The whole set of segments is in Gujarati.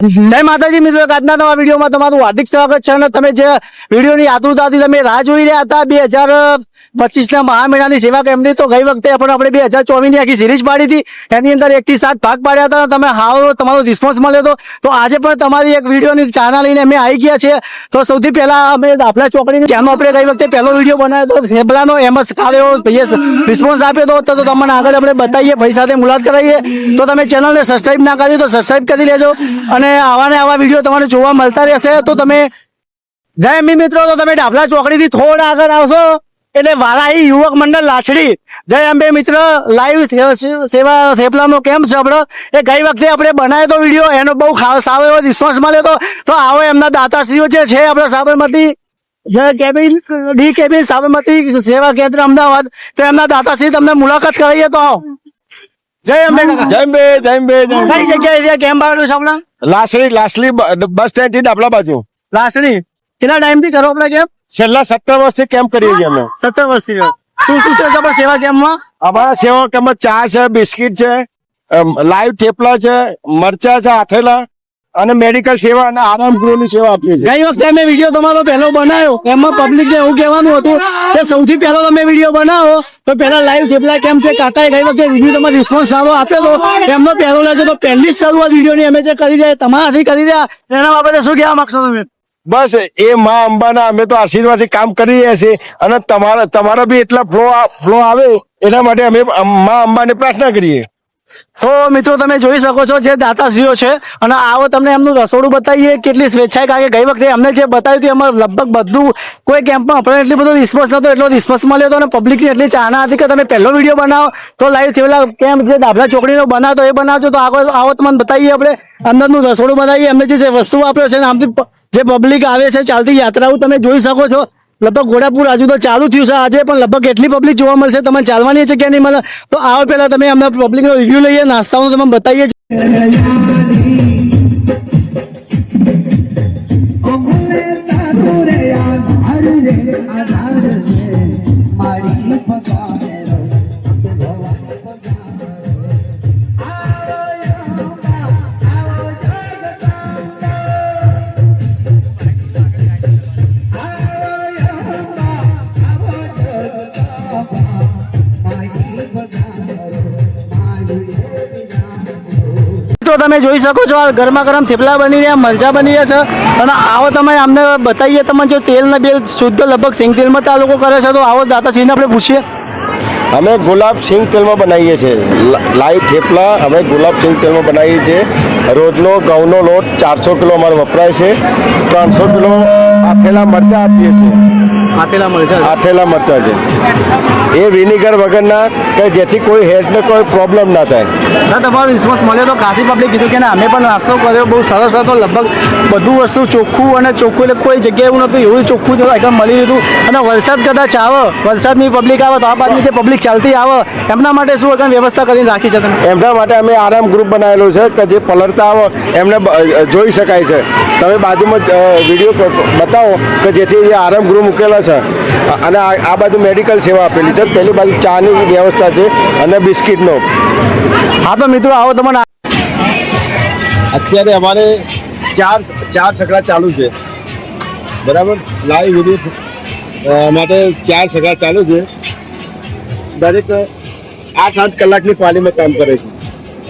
જય માતાજી મિત્રો આજના નવા વિડીયોમાં તમારું હાર્દિક સ્વાગત છે અને તમે જે વિડીયોની આતુરતાથી તમે રાહ જોઈ રહ્યા હતા, બે હજાર પચીસ ના મહા મહિનાની સેવા કેમની? તો ગઈ વખતે પણ આપણે બે હજાર ચોવીસની આખી સિરીઝ પાડી હતી. એની અંદર એક થી સાત ભાગ પાડ્યા હતા. તમે હાવ તમારો રિસ્પોન્સ મળ્યો હતો. તો આજે પણ તમારી એક વિડીયોની ચાના લઈને અમે આવી ગયા છે તો સૌથી પહેલા અમે દાફલા ચોકડી જેમ આપણે ગઈ વખતે પહેલો વીડિયો બનાવ્યો હતો. એમ જ ભાઈએ રિસ્પોન્સ આપ્યો હતો તો તમને આગળ આપણે બતાવીએ, ભાઈ સાથે મુલાકાત કરાવીએ. તો તમે ચેનલને સબસ્ક્રાઇબ ના કરી તો સબસ્ક્રાઈબ કરી લેજો. અને આવા ને આવા વીડિયો તમારે જોવા મળતા રહેશે. તો તમે જય મી મિત્રો. તો તમે ડાભલા ચોકડીથી થોડા આગળ આવશો. એટલે વારાહી યુવક મંડળ લાછડી. જય અંબે મિત્ર લાઈવ સેવા થેપલાનો કેમ્પ છે આપણો એ ગઈ વખતે આપણે બનાવ્યો તો વીડિયો એનો બહુ સારો એવો રિસ્પોન્સ મળ્યો હતો તો આવો એમના દાતાશ્રીઓ જે છે આપણા Sabarmati cabin D cabin Sabarmati સેવા કેન્દ્ર અમદાવાદ તો એમના દાતાશ્રી તમને મુલાકાત કરાવીએ તો આવો. જય અંબે જય અંબે જય અંબે કઈ જગ્યાએ કેમ્પ આવેલું છે આપણા લાસડી લાસડી બસ સ્ટેન્ડથી ડાબલા બાજુ. લાસ્ટની કેટલા ટાઈમથી કરો આપણે કેમ્પ છેલ્લા સત્તર વર્ષથી કેમ્પ કરીએ છીએ અમે? સત્તર વર્ષથી શું શું છે તમારા સેવા કેમ્પમાં અમારા સેવા કેમ્પમાં ચા છે બિસ્કિટ છે લાઈવ થેપલા છે મરચા છે આથેલા અને મેડિકલ સેવા અને આરામ ગૃહની સેવા આપીએ છીએ. ગઈ વખતે અમે વીડિયો તમારો પહેલો બનાવ્યો. એમાં પબ્લિક ને એવું કહેવાનું હતું કે સૌથી પહેલો તમે વીડિયો બનાવો તો પહેલા લાઈવ થેપલા કેમ છે? કાકાએ ગઈ વખતે રિવ્યુ તમારો રિસ્પોન્સ સારો આપ્યો હતો એમનો પહેલો લાગ્યો તો પહેલી જ શરૂઆત વિડીયોની અમે જે કરી રહ્યા તમારાથી કરી રહ્યા. એના બાબતે શું કહેવા માંગશો તમે? બસ, એ મા અંબાના અમે તો આશીર્વાદથી કામ કરી રહ્યા છીએ. અને તમારા તમારા બી એટલા ફ્લો ફ્લો આવે, એના માટે અમે મા અંબાને પ્રાર્થના કરીએ. તો મિત્રો તમે જોઈ શકો છો જે દાતાશ્રીઓ છે, અને આવો તમને એમનું રસોડું બતાવીએ, કેટલી સ્વેચ્છાએ કારણ કે ગઈ વખતે અમને જે બતાવ્યું હતું, એમાં લગભગ બધું કોઈ કેમ્પમાં આપણે એટલી બધો રિસ્પોન્સ નતો એટલો રિસ્પોન્સ મળ્યો હતો, અને પબ્લિકની એટલી ચાહના હતી કે તમે પહેલો વીડિયો બનાવો. તો લાઈવ થયેલા કેમ્પ જે દાભલા ચોકડીનો બનાવતો, એ બનાવજો. તો આગળ આવો તમને બતાવીએ આપણે. અંદરનું રસોડું બનાવીએ, એમને જે વસ્તુ વાપરે છે ને આમથી જે પબ્લિક આવે છે, ચાલતી યાત્રાઓ તમે જોઈ શકો છો. લગભગ ઘોડાપુર હજુ તો ચાલુ થયું છે આજે, પણ લગભગ એટલી પબ્લિક જોવા મળશે. તમે ચાલવાની છે કે નહીં? મળે તો આવો પહેલાં તમે અમને પબ્લિકનો રિવ્યૂ લઈએ, નાસ્તાનો તમે બતાવીએ તમે જોઈ શકો છો, આ ગરમા ગરમ થેપલા બની રહ્યા, મરચા બની રહ્યા છે. અને આવો તમે અમને બતાવીએ તમે જો તેલ ને બેલ શુદ્ધ લગભગ સિંગ તેલમાં તો આ લોકો કરે છે, તો આવો દાતાશ્રીને આપણે પૂછીએ. અમે ગુલાબ સિંગ તેલમાં બનાવીએ છીએ. લાઈવ થેપલા અમે ગુલાબ સિંગ તેલમાં બનાવીએ છીએ. રોજનો ઘઉંનો લોટ ચારસો કિલો અમારે વપરાય છે. ત્રણસો કિલો આથેલા મરચાં આપીએ છીએ. આથેલા મરચા? આથેલા મરચાં છે. એ વિનેગર વગરના કે જેથી કોઈ હેલ્થને કોઈ પ્રોબ્લેમ ના થાય. તમારો રિસ્પોન્સ મળ્યો તો કાશી પબ્લિક કીધું કે અમે પણ નાસ્તો કર્યો બહુ સરસ હતો લગભગ બધું વસ્તુ ચોખ્ખું અને ચોખ્ખું એટલે કોઈ જગ્યાએ એવું નહોતું એવું ચોખ્ખું જ આઈટમ મળી લીધું. અને વરસાદ કદાચ આવે વરસાદની પબ્લિક આવે તો આ બાજુની જે પબ્લિક ચાલતી આવે. એમના માટે શું આગળ વ્યવસ્થા કરીને રાખી છે તમે? એમના માટે અમે આરામ ગ્રુપ બનાવેલું છે કે જે પલળતા આવે એમને જોઈ શકાય છે. તમે બાજુમાં વીડિયો ક- બતાવો કે જેથી જે આરામ ગૃહ મૂકેલા છે. અને આ આ બાજુ મેડિકલ સેવા આપેલી છે. પેલી બાજુ ચાની વ્યવસ્થા છે અને બિસ્કિટનો. હા તો મિત્રો આવો તમને અત્યારે અમારે ચાર ચાર સગડા ચાલુ છે. બરાબર? લાઈવ વીડિયો માટે ચાર સગડા ચાલુ છે. દરેક આઠ આઠ કલાકની પાલીમાં કામ કરે છે.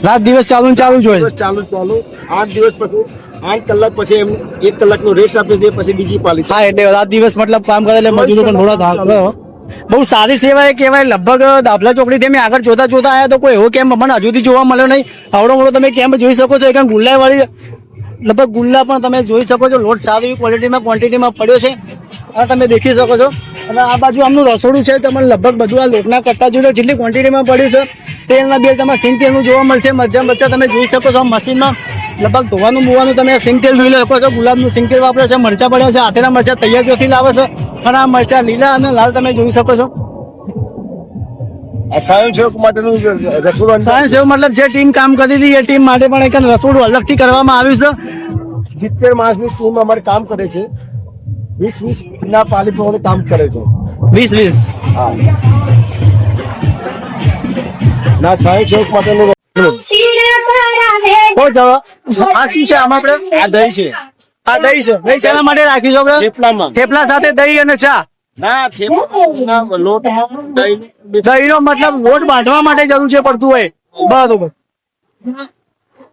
રાત દિવસ ચાલુ ચાલુ જ હોય. ચાલુ ચાલુ. આઠ દિવસ પછી આઠ કલાક પછી એમ એક કલાકનો રેસ્ટ આપી દે પછી બીજી પાલી હા એટલે રાત દિવસ મતલબ કામ કરે એટલે મજૂરો પણ થોડા થાક બહુ સારી સેવા એ કહેવાય. લગભગ દાભલા ચોકડી તમે આગળ જોતા જોતા આવ્યા તો કોઈ એવો કેમ્પ મને હજુ સુધી જોવા મળ્યો નહીં. આવડો મોટો તમે કેમ્પ જોઈ શકો છો? એકદમ ગુલ્લા વાળી લગભગ ગુલ્લા પણ તમે જોઈ શકો છો. લોટ સારી ક્વોલિટીમાં ક્વોન્ટિટીમાં પડ્યો છે. આ તમે દેખી શકો છો. અને આ બાજુ આમનું રસોડું છે તમને લગભગ બધું આ લોટના કટ્ટા જોડે જેટલી ક્વોન્ટિટીમાં પડ્યું છે. તેલના બેલ તમારે સિંગ તેલનું જોવા મળશે મજા મજા તમે જોઈ શકો છો મશીનમાં લગભગ ધોવાનું બોવાનું તમે સિંગ તેલ ધોઈ શકો છો. ગુલાબનું સિંગ તેલ વાપરે છે મરચા પડ્યા છે હાથેના મરચા તૈયાર ત્યાંથી લાવે છે. અને આ મરચા લીલા અને લાલ તમે જોઈ શકો છો. સ્વયંસેવક માટેનું રસોડું મતલબ જે ટીમ કામ કરી હતી એ ટીમ માટે પણ એક રસોડું અલગથી કરવામાં આવ્યું છે. સિત્તેર ટીમ અમારે કામ કરે છે. વીસ વીસ ના પાલી પ્રમાણે કામ કરે છે. વીસ વીસ. હા. ના માટેનું આ શું છે આમાં આપણે? આ દહીં છે. આ દહીં છે. દહીં શેના માટે રાખ્યું છે આપણે? થેપલામાં. થેપલા સાથે દહીં અને ચા? ના થેપલા લોટ દહીં. દહીંનો મતલબ લોટ બાંધવા માટે જરૂર છે પડતું હોય બરોબર કનૈયા પ્રીમિયમ માર્કેટ આ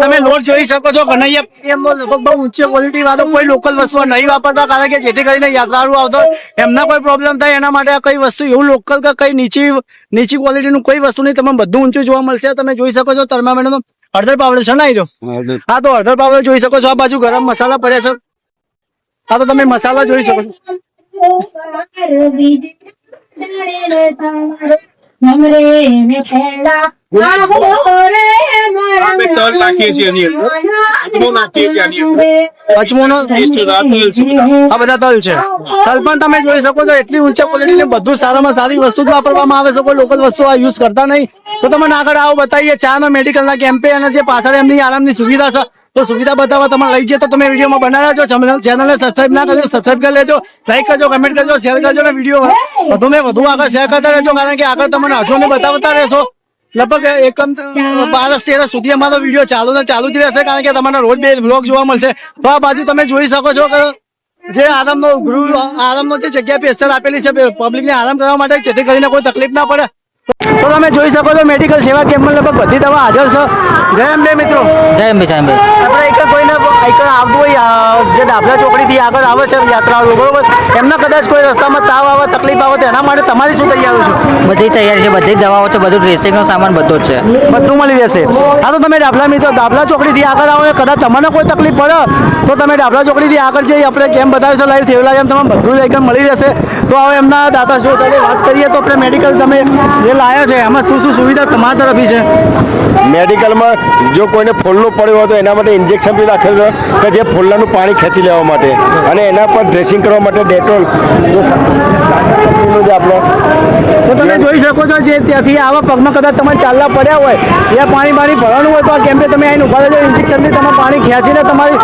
તમે લોટ જોઈ શકો છો કનૈયા લગભગ બહુ ઊંચી ક્વોલિટી વાળો કોઈ લોકલ વસ્તુ નહીં વાપરતા કારણ કે જેથી કરીને યાત્રાળુ આવતો એમના કોઈ પ્રોબ્લેમ થાય એના માટે કઈ વસ્તુ એવું લોકલ કે કઈ નીચી નીચી ક્વોલિટીનું કોઈ વસ્તુ નહીં તમને બધું ઊંચું જોવા મળશે. તમે જોઈ શકો છો થર્મામીટરનો હળદર પાવડર છે ને આઈ રહ્યો? હા તો હળદર પાવડર જોઈ શકો છો આ બાજુ ગરમ મસાલા પડ્યા છે. હા તો તમે મસાલા જોઈ શકો છો. આ બધા તલ છે. તલ પણ તમે જોઈ શકો છો એટલી ઊંચા ક્વોલિટી બધું સારામાં સારી વસ્તુ જ વાપરવામાં આવે છે. કોઈ લોકલ વસ્તુ આ યુઝ કરતા નહીં. તો તમને આગળ આવો બતાવીએ. ચા ના મેડિકલ ના કેમ્પે અને જે પાછળ એમની આરામની સુવિધા છે તો સુવિધા બતાવવા તમે લઈ જઈએ તો તમે વિડીયોમાં બનાવ્યા છો. ચેનલને સબસ્ક્રાઈબ ના કરજો સબસ્ક્રાઈબ કરી લેજો. લાઈક કરજો કમેન્ટ કરજો શેર કરજો ને વીડિયો. વધુ ને વધુ આગળ શેર કરતા રહેજો કારણ કે આગળ તમને હજુ ને બતાવતા રહેશો. લગભગ એકમ બારસ તેરસ સુધી અમારો વીડિયો ચાલુ ને ચાલુ જ રહેશે કારણ કે તમને રોજ બે બ્લોગ જોવા મળશે. તો આ બાજુ તમે જોઈ શકો છો કે જે આરામનો ગૃહ આરામનો જે જગ્યા પેસ્ટર આપેલી છે પબ્લિક ને આરામ કરવા માટે જેથી કરીને કોઈ તકલીફ ના પડે. તો તમે જોઈ શકો છો મેડિકલ સેવા કેમ્પમાં લગભગ બધી દવા હાજર છે. જય અંબે મિત્રો. જય અંબે જય અંબે. આપણે એક કોઈને એક આવતું હોય જે દાભલા ચોકડીથી આગળ આવે છે યાત્રાળુ બરોબર? એમને કદાચ કોઈ રસ્તામાં તાવ આવે તકલીફ આવે તો એના માટે તમારી શું તૈયારી છે? બધી તૈયારી છે બધી દવાઓ છે બધું ડ્રેસિંગનો સામાન બધો જ છે. બધું મળી જશે. હા તો તમે ડાબલા મિત્રો દાબલા ચોકડીથી આગળ આવો કદાચ તમને કોઈ તકલીફ પડે તો તમે ડાબલા ચોકડીથી આગળ જઈ આપણે કેમ બતાવીશું લાઈવ થયેલા એમ તમને બધું જ એકદમ મળી જશે તો હવે એમના દાતા શું વાત કરીએ તો આપણે મેડિકલ તમે જે લાયા છે? એમાં શું શું સુવિધા તમારા તરફથી છે? મેડિકલમાં જો કોઈને ફોલ્લો પડ્યો હોય તો એના માટે ઇન્જેક્શન બી રાખેલું છે કે જે ફોલ્લાનું પાણી ખેંચી લેવા માટે. અને એના પર ડ્રેસિંગ કરવા માટે ડેટોલ આપણો તો તમે જોઈ શકો છો જે ત્યાંથી આવા પગમાં કદાચ તમે ચાલલા પડ્યા હોય યા પાણી પાણી ભરવાનું હોય તો આ કેમ્પે તમે અહીં ઊભા રહેજો ઇન્જેક્શનથી તમે પાણી ખેંચીને તમારી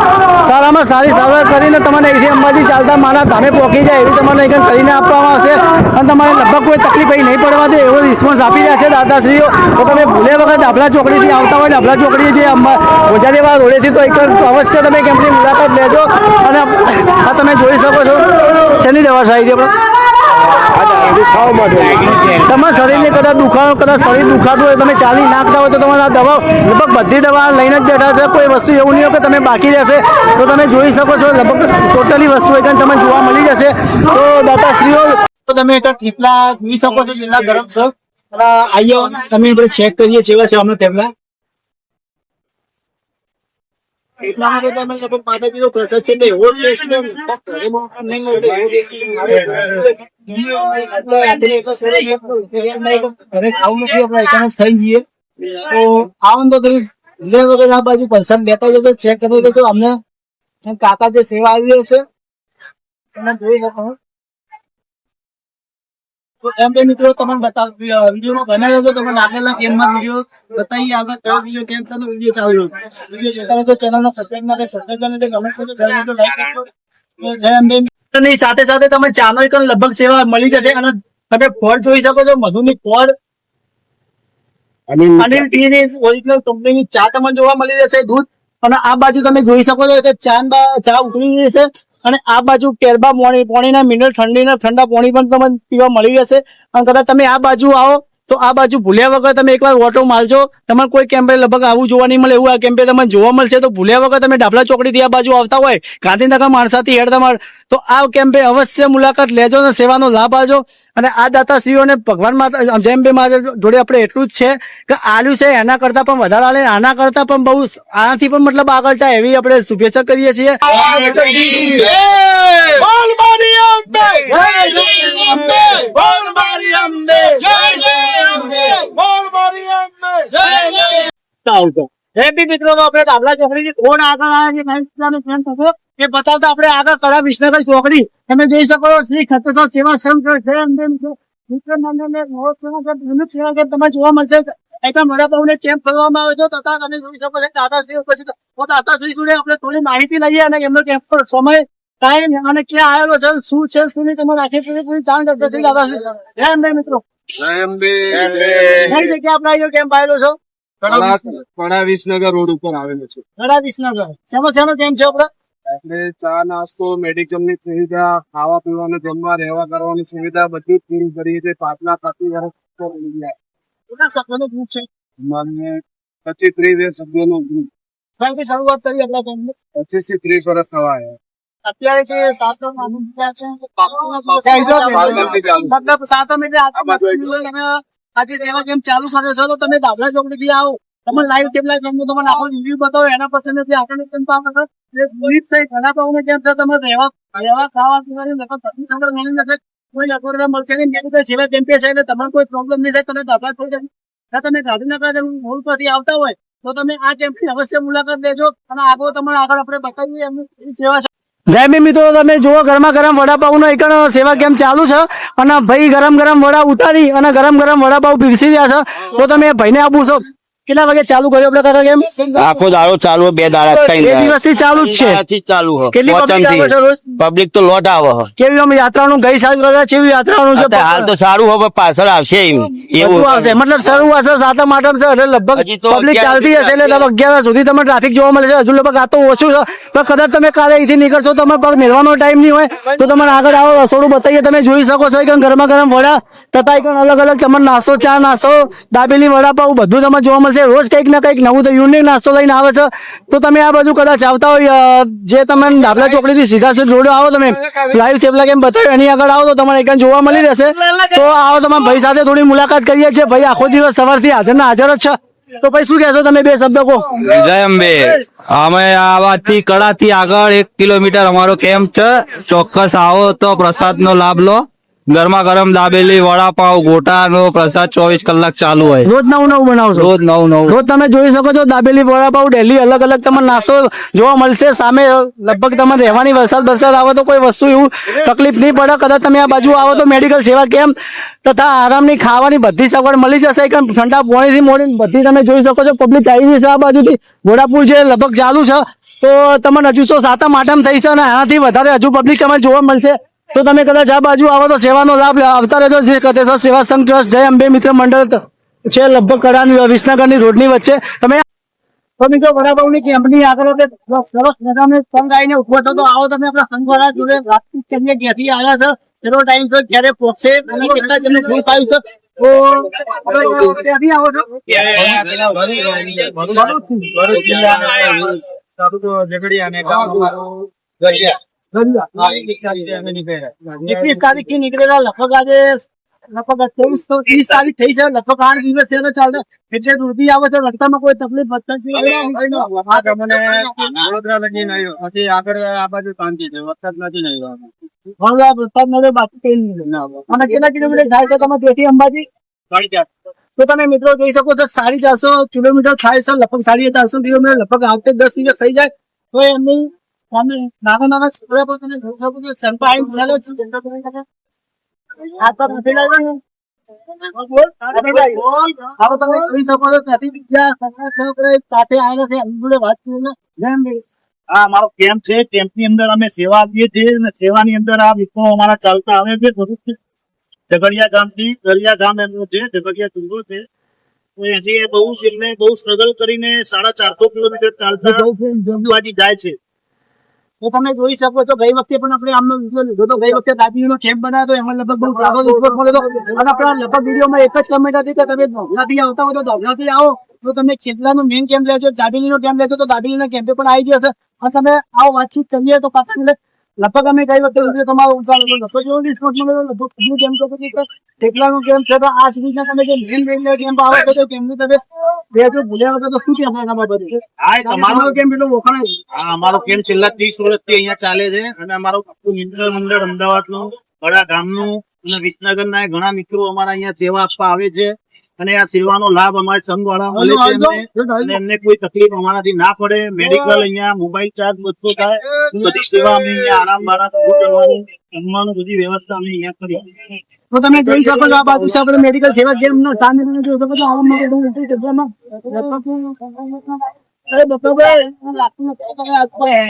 સારામાં સારી સારવાર કરીને તમને અહીંથી અંબાજી ચાલતા માના ધામે પહોંચી જાય એવી તમને અહીં કરીને આપવામાં આવશે. અને તમારે લગભગ કોઈ તકલીફ અહીં નહીં પડવા દે એવો રિસ્પોન્સ આપી રહ્યા છે દાદાશ્રીઓ. તો તમે ભૂલે વખત ડાબલા ચોકડીથી આવતા હોય ડાબલા ચોકડી જે ગોજારીવા રોડેથી તો એક અવશ્ય તમે કેમ્પની મુલાકાત લેજો. અને આ તમે જોઈ શકો છો. શેની દવા સાહેબ તમારા શરીરને કદાચ દુખાવો, કદાચ શરીર દુખાતું હોય, તમે ચાલી નાખતા હોય તો તમારે દવા લગભગ બધી દવા લઈને જ બેઠા છે. કોઈ વસ્તુ એવું નહીં હોય કે તમે બાકી રહેશે. તો તમે જોઈ શકો છો, લગભગ ટોટલી વસ્તુ એક તમને જોવા મળી જશે. તો દાતાશ્રીઓ તો તમે એક થેપલા જોઈ શકો છો જેટલા ગરમ છે? આઈયો તમે ચેક કરીએ જેવા છે અમને થેપલા થેપલામાં તો તમે માતાજીનો પ્રસાદ છે, એટલે નથી, આપણે અચાનક ખાઈ જઈએ. તો આવો તો તમે આ બાજુ પર્સન લેતા જતો ચેક કરતા જતો અમને કાકા જે સેવા આવી છે તમે જોઈ શકો. એમ કે મિત્રો તમને બતાવ વિડીયોમાં બનાવી તો તમને આગળના ગેમમાં વીડિયો બતાવી આગળ કયો વીડિયો કેમ છે વીડિયો ચાલુ વીડિયો જોતા રહેજો ચેનલને સબસ્ક્રાઇબ ના કરે સબસ્ક્રાઇબ કરીને કમેન્ટ કરજો ચેનલ તો લાઈક કરજો. જય અંબે ની સાથે સાથે તમે ચાનો એક લગભગ સેવા મળી જશે અને તમે ફળ જોઈ શકો છો મધુની અને અનિલ ટી ની ઓરિજિનલ કંપનીની ચા તમને જોવા મળી જશે દૂધ. અને આ બાજુ તમે જોઈ શકો છો કે ચા ચા ઉકળી રહી છે. અને આ બાજુ કેરબા પોણી પોણીના મિનરલ ઠંડીના ઠંડા પોણી પણ તમને પીવા મળી જશે અને કદાચ તમે આ બાજુ આવો, તો આ બાજુ ભૂલ્યા વગર તમે એકવાર ઓટો મારજો. તમારે કોઈ કેમ્પે લગભગ આવું જોવા નહીં મળે, એવું આ કેમ્પે તમને જોવા મળશે. તો ભૂલ્યા વગર તમે ડાબલા ચોકડીથી આ બાજુ આવતા હોય, ગાંધીનગર માણસાથી હેડ તમાર. તો આ કેમ્પે અવશ્ય મુલાકાત લેજો અને સેવાનો લાભ આવજો અને આ દાતાશ્રીઓને ભગવાન માતા જેમ બે મારા જોડે આપણે એટલું જ છે કે આલુ છે એના કરતા પણ વધારે આલે આના કરતા પણ બહુ આનાથી પણ મતલબ આગળ જાય એવી આપણે શુભેચ્છા કરીએ છીએ. હેપી મિત્રો તો આપણે ડાબલા ચોકડી કોણ આગળ આવે છે? એ બતાવતા આપણે આગળ કડા વિસનગર ચોકડી. તમે જોઈ શકો છો શ્રી ખતેશ્વર સેવા સંઘ છે તેમ કેમ્પ, કેમ્પ જોવા મળશે એકમ વડાપાઉને કેમ્પ કરવામાં આવે છે. તથા તમે જોઈ શકો છો દાદાશ્રી ઉપસ્થિત તો દાદાશ્રી જોડે આપણે થોડી માહિતી લઈએ અને એમનો કેમ્પ પર સમય ટાઈમ અને ક્યાં આવેલો છે શું છે શું નહીં તમારે આખી પૂરી પૂરી જાણ કરશે શ્રી દાદાશ્રી. જય અંબે મિત્રો. જય કઈ જગ્યા આપણે કેમ્પ આવેલો છો? કડા વિસનગર રોડ ઉપર આવેલો છે. કડા વિસનગર. શેનો શેનો કેમ છે આપણે? એટલે ચા નાસ્તો મેડિકલની સુવિધા ખાવા પીવાનું જમવા રહેવા કરવાની સુવિધા બધી જ પૂરી કરીએ છીએ પાટલા પચીસ વર્ષ મળી જાય. કેટલા સભ્યોનો ગ્રુપ છે મને પચીસ ત્રીસ સભ્યોનો group. કારણ કે શરૂઆત કરી આપણા કેમ્પની પચીસથી ત્રીસ વર્ષ થવા આવ્યા અત્યારે જે સાતમ છે. મતલબ સાતમ એટલે આજે સેવા કેમ ચાલુ કર્યો છો તો તમે દાખલા ચોકડી થી આવો તમે લાઈવ કેટલા કેમ્પ તમને આખો રિવ્યુ બતાવો, એના પછી નથી આગળ કેમ એ વિવિધ સહિત ઘણા પાઉને કેમ છે? તમે રહેવા રહેવા ખાવા પીવાની નકર તકલીફ આગળ મળી નથી. કોઈ અગવડતા મળશે નહીં. મેડિકલ સેવા કેમ્પ છે, એટલે તમારે કોઈ પ્રોબ્લેમ નહીં થાય, તમે દાખલા થઈ જાયતમે ગાંધીનગર રોડ પરથી આવતા હોય, તો તમે આ કેમ્પની અવશ્ય મુલાકાત લેજો અને આગળ તમને આગળ આપણે બતાવીએ એમની સેવા જય ભીમ મિત્રો, તમે જુઓ ગરમા ગરમ વડાપાઉં નો એક સેવા કેમ્પ ચાલુ છે? અને ભાઈ ગરમ ગરમ વડા ઉતારી અને ગરમ ગરમ વડાપાઉ પીરસી રહ્યા છે. તો તમે ભાઈને આપું છો. કેટલા વાગે ચાલુ કર્યો આપડે કાકા કેમ? આખો દાડો ચાલુ બે દાડા બે દિવસથી ચાલુ જ છે. થી ચાલુ કેટલી પબ્લિક તો લોટ આવે કેવી આમ યાત્રાનું ગઈ સાલ કરતા કેવી યાત્રાનું છે? હાલ તો સારું હવે પાછળ આવશે બધું આવશે. એવું મતલબ શરૂઆત છે સાતમ આઠમ છે એટલે લગભગ પબ્લિક ચાલતી હશે એટલે તમે અગિયાર સુધી તમે ટ્રાફિક જોવા મળે છે. હજુ લગભગ આ તો ઓછું છે. પણ કદાચ તમે કાલે અહીંથી નીકળશો તમે પગ મેળવાનો ટાઈમ નહીં હોય તો તમારે આગળ આવો રસોડું બતાવીએ. તમે જોઈ શકો છો કે ગરમા ગરમ વડા તથા એક અલગ અલગ. તમને નાસ્તો ચા નાસ્તો દાબેલી વડાપાઉં બધું તમને જોવા મળશે. રોજ કંઈક ને કંઈક નવું તો યુનિક નાસ્તો લઈને આવે છે. તો તમે આ બાજુ કદાચ આવતા હોય જે તમે ડાબલા ચોકડીથી સીધા સીધ જોડો આવો તમે, લાઈવ થેપલા કેમ બતાવ્યો? એની આગળ આવો તો તમારે એક જોવા મળી રહેશે. તો આવો તમારા ભાઈ સાથે થોડી મુલાકાત કરીએ છીએ. ભાઈ, આખો દિવસ સવારથી હાજર ના હાજર જ છે. તો ભાઈ, શું કહેશો તમે બે શબ્દ કહો? જય અંબે. અમે આવાથી કડાથી આગળ એક કિલોમીટર અમારો કેમ્પ છે. ચોક્કસ આવો તો પ્રસાદ નો લાભ લો. ગરમા ગરમ દાબેલી વડાપાવ ગોટા નો પ્રસાદ ચોવીસ કલાક ચાલુ હોય. રોજ નવું નવું બનાવશો? રોજ નવું નવું. રોજ તમે જોઈ શકો છો દાબેલી વડાપાઉ ડેલી અલગ અલગ તમને નાસ્તો જોવા મળશે. સામે લગભગ તમારે રહેવાની વરસાદ વરસાદ આવે તો કોઈ વસ્તુ એવું તકલીફ નહીં પડે. કદાચ તમે આ બાજુ આવો તો મેડિકલ સેવા કેમ્પ તથા આરામની ખાવાની બધી સગવડ મળી જશે. કે ઠંડા પોણીથી મોડીને બધી તમે જોઈ શકો છો. પબ્લિક આવી છે આ બાજુથી. ઘોડાપુર જે લગભગ ચાલુ છે. તો તમને હજુ તો સાતમ આઠમ થઈ છે અને આનાથી વધારે હજુ પબ્લિક તમને જોવા મળશે. તો તમે કદાચ આ બાજુ આવો તો સેવાનો લાભ આવતા રહેજો છે કતેશ્વર સેવા સંઘ ટ્રસ્ટ જય અંબે મિત્ર મંડળ છે લગભગ કડાની વિસનગરની રોડની વચ્ચે. તમે તો મિત્રો વડાપાઉંની કંપની આગળ સરસ મજાનો સંઘ આવીને ઊભો થતો આવો તમે આપણા સંઘવાળા જોડે વાતચીત કરીને ક્યાંથી આવ્યા છો. એનો ટાઈમ છે ક્યારે પહોંચશે અને કેટલા તમને ફૂલ પાયું છે? તો આવો છો. એકવીસ તારીખથી નીકળેલા લગભગ આજે લગભગ ત્રેવીસ તો ત્રીસ તારીખ થઈ છે લગભગ આઠ દિવસ થયા ચાલે એટલે દૂરથી આવે છે રસ્તામાં કોઈ તકલીફ વધતા વડોદરા લગીને આવ્યો પછી આગળ આ બાજુ શાંતિ છે વરસાદ નથી નહીં આવવાનો. વરસાદ નવે બાકી કઈ નહીં અને કેટલા કિલોમીટર થાય છે તમે અંબાજી તો તમે મિત્રો જોઈ શકો છો સાડી ચારસો કિલોમીટર થાય છે લગભગ સાડી ચારસો કિલોમીટર લગભગ આવતે દસ દિવસ થઈ જાય તો એમની સામે નાના નાના છોકરા પર તમે જોઈ શકો સંપા આવીને ચાલે છે ચિંતા તમે કરે. હાથ પર નથી લાગ્યો ને? હવે તમે જોઈ શકો છો ત્યાંથી બીજા સગા સગા સાથે આવેલા છે એમની જોડે વાત કરીને જેમ આ અમારો કેમ્પ છે કેમ્પની અંદર અમે સેવા આપીએ છીએ અને સેવાની અંદર આ વિપો અમારા ચાલતા આવે છે ભરૂચ ઝઘડિયા ગામથી દરિયા ગામ એમનું છે ઝઘડિયા ચુંગો છે એથી બહુ એમને બહુ સ્ટ્રગલ કરીને સાડા ચારસો કિલોમીટર ચાલતા જાય છે તો તમે જોઈ શકો છો, ગઈ વખતે પણ આપણે આમ જોતો ગઈ વખતે દાદીનો કેમ્પ બનાવ્યો એમાં લગભગ બહુ સારો રિસ્પોન્સ મળ્યો હતો અને આપણા લગભગ વિડીયોમાં એક જ કમેન્ટ હતી કે તમે ધોગલાથી આવતા હોય તો ધોગલાથી આવો. તો તમે ચેટલાનો મેઇન કેમ્પ લેજો, દાબેલીનો કેમ્પ લેજો, તો દાબેલીના કેમ્પે પણ આવી જશે અને તમે આવો વાતચીત કરીએ તો કાકા લગભગ અમે ગઈ વખતે વીડિયો તમારો ઉતારો તો મળ્યો લગભગ બીજું પછી ટેકલાનું છે તો આ સિરીઝના તમે જે મેઇન કેમ્પ આવે તો કેમ્પનું તમે બે જો ભૂલ્યા વગર તો શું છે એના બાબતે અમારો તમારો એટલો વખણાય અમારો કેમ્પ છેલ્લા ત્રીસ વર્ષથી અહીંયા ચાલે છે અને અમારો મિત્ર મંડળ અમદાવાદનું બડા ગામનું અને વિસનગરના ઘણા મિત્રો અમારા અહીંયા સેવા આપવા આવે છે. અને આ સેવાનો લાભ અમારા સંઘ વાળા એમને. કોઈ તકલીફ અમારાથી ના પડે. મેડિકલ અહીંયા મોબાઈલ ચાર્જ બધો થાય. બધી સેવા અમે અહીંયા આરામ બારામ જમવાનું બધી વ્યવસ્થા અમે અહીંયા કરી. તો તમે જોઈ શકો છો આ બાજુ છે આપણે મેડિકલ સેવા કેમ નો સામે તમે જોઈ શકો છો આવા માટે બહુ મોટી જગ્યામાં અરે બપ્પાભાઈ, લાકડું નથી, તમે આખો હે.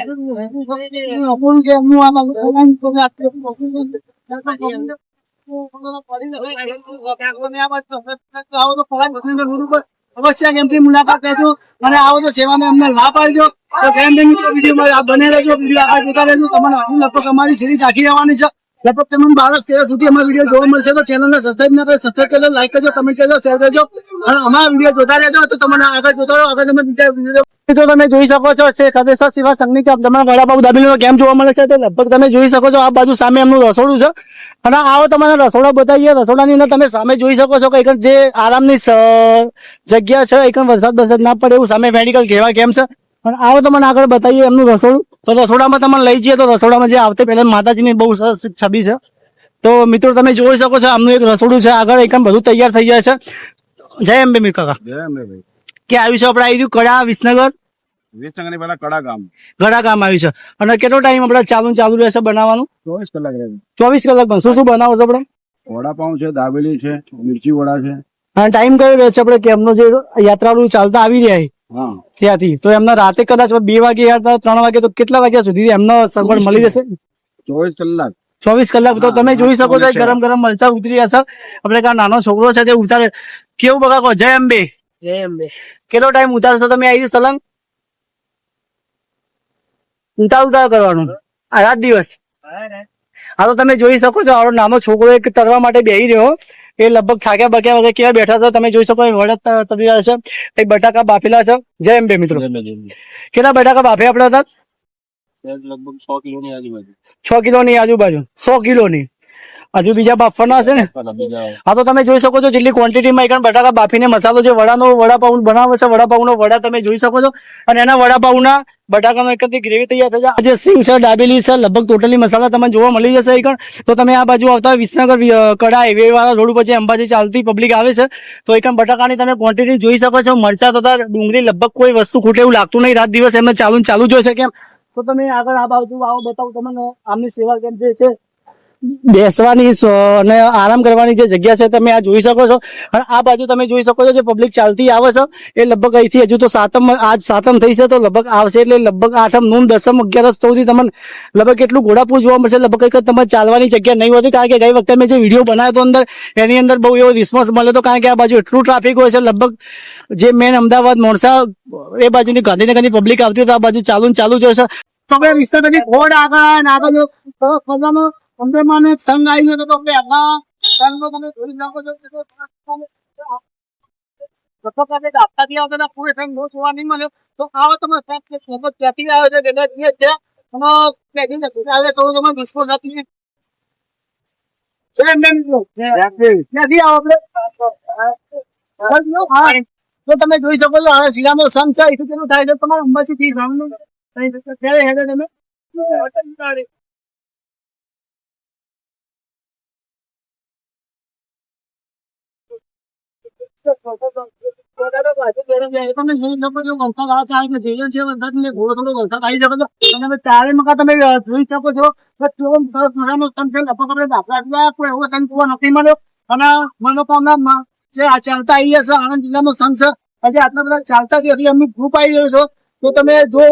આ અવશ્ય કેમ્પની મુલાકાત લેજો અને આવો તો સેવાનો અમને લાભ આપજો તો જેમ મિત્રો બને રહેજો વીડિયો આગળ જોતા રહેજો તમને હજુ લગભગ અમારી સિરીઝ આખી આવવાની છે લગભગ તમને બાર તેર સુધી અમારા વીડિયો જોવા મળશે. તો ચેનલને સબસ્ક્રાઈબ ના કરે સબસ્ક્રાઈબ કરજો લાઈક કરજો કમેન્ટ કરજો શેર કરજો. અને અમારા વીડિયો જોતા રહેજો, તો તમને આગળ જોતા રહો, આગળ તમે બીજા વીડિયો તો તમે જોઈ શકો છો, છે કદેસર સેવા સંઘની કામ તમારા વડાપાવ દાબેલીનો કેમ જોવા મળે છે લગભગ તમે જોઈ શકો છો, આ બાજુ સામે એમનું રસોડું છે. અને આવો તમને રસોડા બતાવીએ. રસોડાની અંદર તમે સામે જોઈ શકો છો કે જે આરામની જગ્યા છે, એક વરસાદ વરસાદ ના પડે એવું સામે મેડિકલ કેવા કેમ છે. પણ આવો તમને આગળ બતાવીએ એમનું રસોડું. તો રસોડામાં તમને લઈ જઈએ તો રસોડામાં જે આવતે પહેલા માતાજીની બહુ સરસ છબી છે. તો મિત્રો તમે જોઈ શકો છો આમનું એક રસોડું છે. આગળ એકદમ બધું તૈયાર થઈ જાય છે. જય અંબે મીર કાકા કે આવ્યું છે? આપણે આવી ગયું કડા વિસનગર? વિસનગરની પહેલા કડા ગામ. કડા કામ આવ્યું છે. અને કેટલો ટાઈમ આપણે ચાલુ ચાલુ રહેશે બનાવવાનું? ચોવીસ કલાક રહે ચોવીસ કલાક શું શું બનાવો છો આપણે? વડાપાઉં છે દાબેલી છે મિર્ચી વડા છે. અને ટાઈમ કયો રહેશે આપણે? કે એમનો જે યાત્રાળુ ચાલતા આવી રહ્યા છે. ત્યાંથી. તો એમને રાતે કદાચ બે વાગે યાર ત્રણ વાગે તો કેટલા વાગ્યા સુધી એમનો સગવડ મળી જશે ચોવીસ કલાક. ચોવીસ કલાક. તો તમે જોઈ શકો છો ગરમ ગરમ મરચા ઉતરી હશે. આપણે કા નાનો છોકરો છે તે ઉતારે. કેવું બગા કહો જય અંબે. જય અંબે. કેટલો ટાઈમ ઉતારશો તમે આવી સલંગ? ઉતાર ઉતાર કરવાનું. આ રાત દિવસ. હા તો તમે જોઈ શકો છો આવડો નાનો છોકરો એક તરવા માટે બેહી રહ્યો. એ લગભગ થાક્યા બક્યા વગર કેવા બેઠા છે? તમે જોઈ શકો એ વડદ તરી છે. એક બટાકા બાફેલા છે. જય બે મિત્રો. કેટલા બટાકા બાફે આપણા હતા? લગભગ છ કિલો ની આજુબાજુ. છ કિલોની આજુબાજુ. સો કિલોની. હજુ બીજા બાફવાના હશે ને? હા તો તમે જોઈ શકો છો જેટલી ક્વોન્ટિટીમાં એક બટાકા બાફીને મસાલો જે વડાનો વડાપાઉં બનાવે છે વડાપાઉંનો વડા તમે જોઈ શકો છો. અને એના વડાપાઉંના બટાકાનો એકથી ગ્રેવી તૈયાર થઈ જાય. જે સિંગ છે ડાબેલી છે લગભગ ટોટલી મસાલા તમને જોવા મળી જશે એકણ તો તમે આ બાજુ આવતા વિસનગર કડા હાઈવે વાળા રોડ ઉપર જે અંબાજી ચાલતી પબ્લિક આવે છે તો એકણ બટાકાની તમે ક્વોન્ટિટી જોઈ શકો છો. મરચા તથા ડુંગળી લગભગ કોઈ વસ્તુ ખૂટે એવું લાગતું નહીં. રાત દિવસ એમને ચાલુ ચાલુ જોઈશે કેમ તો તમે આગળ આ બાજુ આવો બતાવો. તમને આમની સેવા કેમ જે છે બેસવાની અને આરામ કરવાની જે જગ્યા છે તમે આ જોઈ શકો છો. અને આ બાજુ તમે જોઈ શકો છો જે પબ્લિક ચાલતી આવે છે, એ લગભગ અહીંથી હજુ તો સાતમ, આજ સાતમ થઈ છે તો લગભગ આવશે એટલે લગભગ આઠમ, નોમ, દસમ, અગિયારસ સુધી તમને લગભગ એટલું ઘોડાપૂર જોવા મળશે. લગભગ કંઈક તમારે ચાલવાની જગ્યા નહીં હોતી, કારણ કે ગઈ વખતે મેં જે વીડિયો બનાવ્યો હતો અંદર, એની અંદર બહુ એવો રિસ્પોન્સ મળ્યો હતો, કારણ કે આ બાજુ એટલું ટ્રાફિક હોય છે, લગભગ જે મેન અમદાવાદ, મોરસા, એ બાજુની ગાંધીનગરની પબ્લિક આવતી હોય તો આ બાજુ ચાલુ ચાલુ જ હોય છે. તો આપણે વિસ્તારથી આગળ આગળ ફરવામાં અંદરમાં મને સંગ આવી ગયો તો આપણે આપણા સંઘનો તમે જોઈ નાખો છો તો દાપતાથી હતા પૂરે સંઘ બહુ જોવા નહીં મળ્યો. તો આવો તમે ક્યાંથી છે અને પેઢી નથી આવે તો તમે આવો આપણે. તો તમે જોઈ શકો છો હવે શિલાનો સંઘ છે એથી પેલું થાય છે તમારે અંબાજી થી હેડે તમે? ચારે મકા તમે જોઈ શકો છો કે કેવો સરસ મજાનો સંત છે લગભગ આપણે દાખલા દીધા કોઈ એવો સંત જોવા નથી મળ્યો અને મનોકામના જે આ ચાલતા આવી હશે આણંદ જિલ્લાનો સંત છે આજે આટલા બધા ચાલતા ત્યાંથી અમુક ગ્રુપ આવી રહ્યો છો તો તમે જો